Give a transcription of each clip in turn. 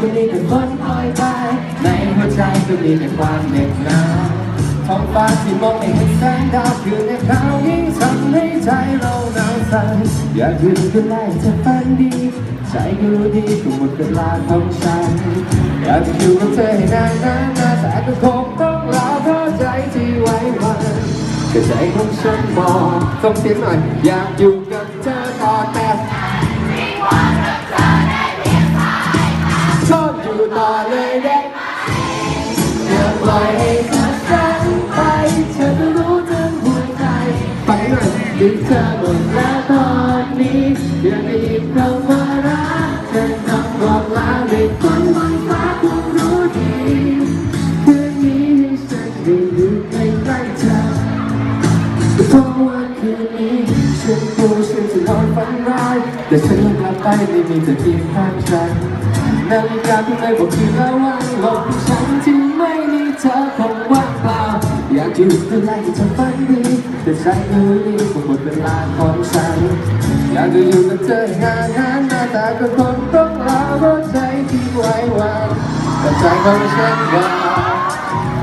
ก็มีแต่ฝนโปรยปลายในหัวใจก็มีแต่ความเหน็บหนาวท้องฟ้าที่มองไม่เห็นแสงดาวคืนในคราวยิ่งทำให้ใจเราหนาวสั่นอยากอยู่กันได้จะฝันดีใจก็รู้ดีทุกหมดเวลาของฉันอยากจะอยู่กับเธอให้นานนานาแต่ก็คงต้องลาเพราะใจที่ไว้วันก็ใจของฉันบอกส่งเสียหน่อยอยากอยู่กับเธอต่อแต่ ต่อเลยได้ไหมอย่าปล่อยให้ขาดฉันไปฉันก็รู้ทั้งหัวใจไปหน่อยดึงเธอหมดแล้วตอนนี้อย่ากได้ยินคำว่ารักเธอคำบอกลาในคนบนฟ้าคงรู้ดีคืนนี้ให้ฉันได้อ แต่ฉันกลับไปไม่มีแต่เพียงข้างฉันนาฬิกาที่เคยบอกคืนแล้วว่าหลบฉันที่ไม่มีเธอคงว่างเปล่า อยากอยู่ดูแลให้เธอฝันดีแต่ใจก็รู้ดีว่าหมดเวลาของฉัน อยากจะอยู่กับเธอให้นานนานหน้าต่ก็คงต้องลาเพราะใจที่ไว้วางแต่ใจของฉันว่า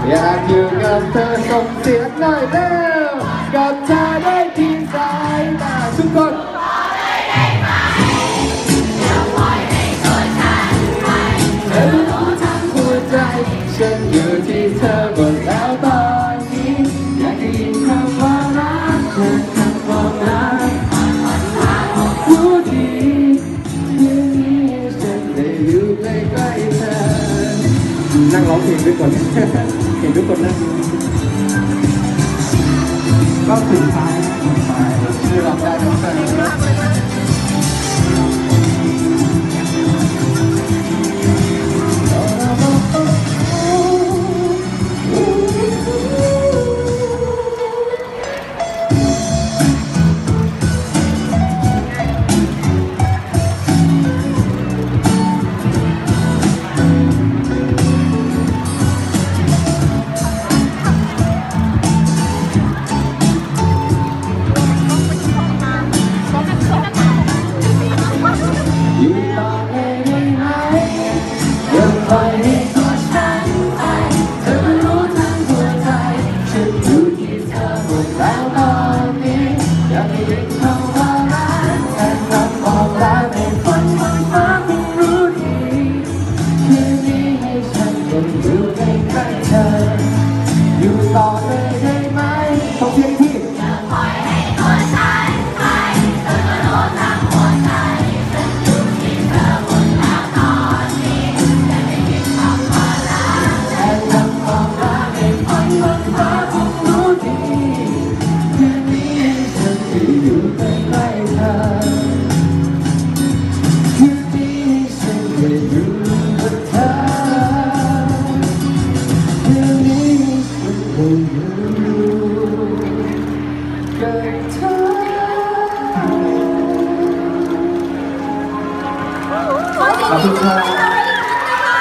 อยากอยู่กับเธอส่งเสียงหน่อยเร็วกับเธอได้เพียงสายตาทุกคน นั่งร้องเพลงด้วยก่อนเห็นทุกคนนั่งก็สุดท้าย ปล่อยให้ตัวฉันไปฉันรู้ทั้งหัวใจฉันรู้ที่เธอหมดแล้วตอนนี้อยากให้คำว่ารักแทนคำบอกลาเป็นคนบฟ้าคงรู้ดีคืนี้ให้ฉันยังอยู่ใกล้ๆเธอ อยู่ต่อเลยได้ไหมต้องเพียง 아, 감사합니다.